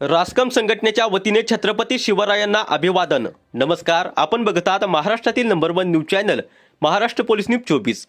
रासकम संघटनेच्या वतीने छत्रपती शिवरायांना अभिवादन. नमस्कार आपण बघतात महाराष्ट्रातील number one news channel Maharashtra police news चोवीस.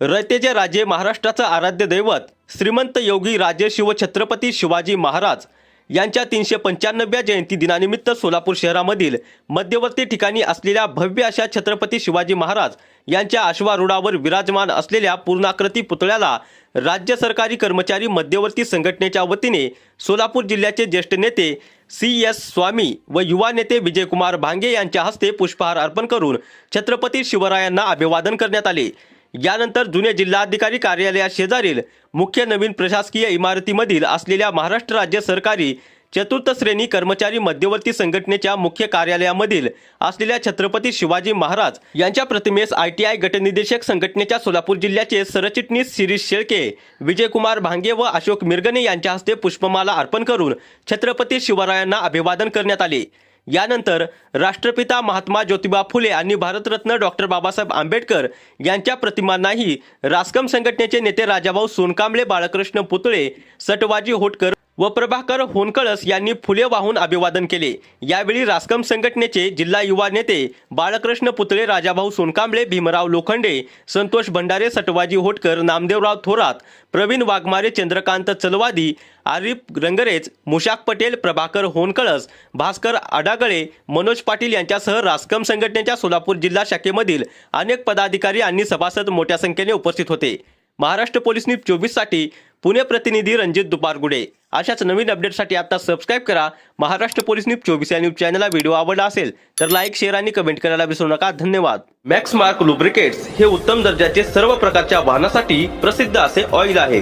रयतेचे राजे महाराष्ट्राचं आराध्य दैवत श्रीमंत योगी राजे शिवछत्रपती शिवाजी महाराज यांच्या तीनशे पंच्याण्णव्या जयंती दिनानिमित्त सोलापूर शहरामधील मध्यवर्ती ठिकाणी असलेल्या भव्य अशा छत्रपती शिवाजी महाराज यांच्या अश्वारूढावर विराजमान असलेल्या पूर्णाकृती पुतळ्याला राज्य सरकारी कर्मचारी मध्यवर्ती संघटनेच्या वतीने सोलापूर जिल्ह्याचे ज्येष्ठ नेते सी एस स्वामी व युवा नेते विजयकुमार भांगे यांच्या हस्ते पुष्पहार अर्पण करून छत्रपती शिवरायांना अभिवादन करण्यात आले. यानंतर जुने जिल्हाधिकारी कार्यालयाशेजारील मुख्य नवीन प्रशासकीय इमारतीमधील असलेल्या महाराष्ट्र राज्य सरकारी चतुर्थ श्रेणी कर्मचारी मध्यवर्ती संघटनेच्या मुख्य कार्यालयामधील असलेल्या छत्रपती शिवाजी महाराज यांच्या प्रतिमेस आय टी आय गटनिदेशक संघटनेच्या सोलापूर जिल्ह्याचे सरचिटणीस शिरीष शेळके विजयकुमार भांगे व अशोक मिरगणे यांच्या हस्ते पुष्पमाला अर्पण करून छत्रपती शिवरायांना अभिवादन करण्यात आले. यानंतर राष्ट्रपिता महात्मा ज्योतिबा फुले आणि भारतरत्न डॉक्टर बाबासाहेब आंबेडकर यांच्या प्रतिमांनाही रासकम संघटनेचे नेते राजाभाऊ सोनकांबळे बाळकृष्ण पुतळे सटवाजी होटकर व प्रभाकर होनकळस यांनी फुले वाहून अभिवादन केले. यावेळी रासकम संघटनेचे जिल्हा युवा नेते बाळकृष्ण पुतळे राजाभाऊ सोनकांबळे भीमराव लोखंडे संतोष भंडारे सटवाजी होटकर नामदेवराव थोरात प्रवीण वाघमारे चंद्रकांत चलवादी आरिफ रंगरेज मुशाक पटेल प्रभाकर होनकळस भास्कर आडागळे मनोज पाटील यांच्यासह रासकम संघटनेच्या सोलापूर जिल्हा शाखेमधील अनेक पदाधिकारी आणि सभासद मोठ्या संख्येने उपस्थित होते. महाराष्ट्र पोलीस न्यूज चोवीससाठी पुणे प्रतिनिधी रणजित दुपारगुडे. अशाच नवीन अपडेटसाठी आता सबस्क्राईब करा. महाराष्ट्र पोलीस न्यूज चोवीस या न्यूज चॅनलला व्हिडिओ आवडला असेल तर लाईक शेअर आणि कमेंट करायला विसरू नका. धन्यवाद. मॅक्स मार्क लुब्रिकेट्स हे उत्तम दर्जाचे सर्व प्रकारच्या वाहनासाठी प्रसिद्ध असे ऑइल आहे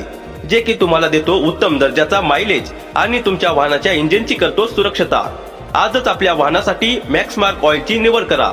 जे की तुम्हाला देतो उत्तम दर्जाचा मायलेज आणि तुमच्या वाहनाच्या इंजिनची करतो सुरक्षता. आजच आपल्या वाहनासाठी मॅक्स मार्क ऑइलची निवड करा.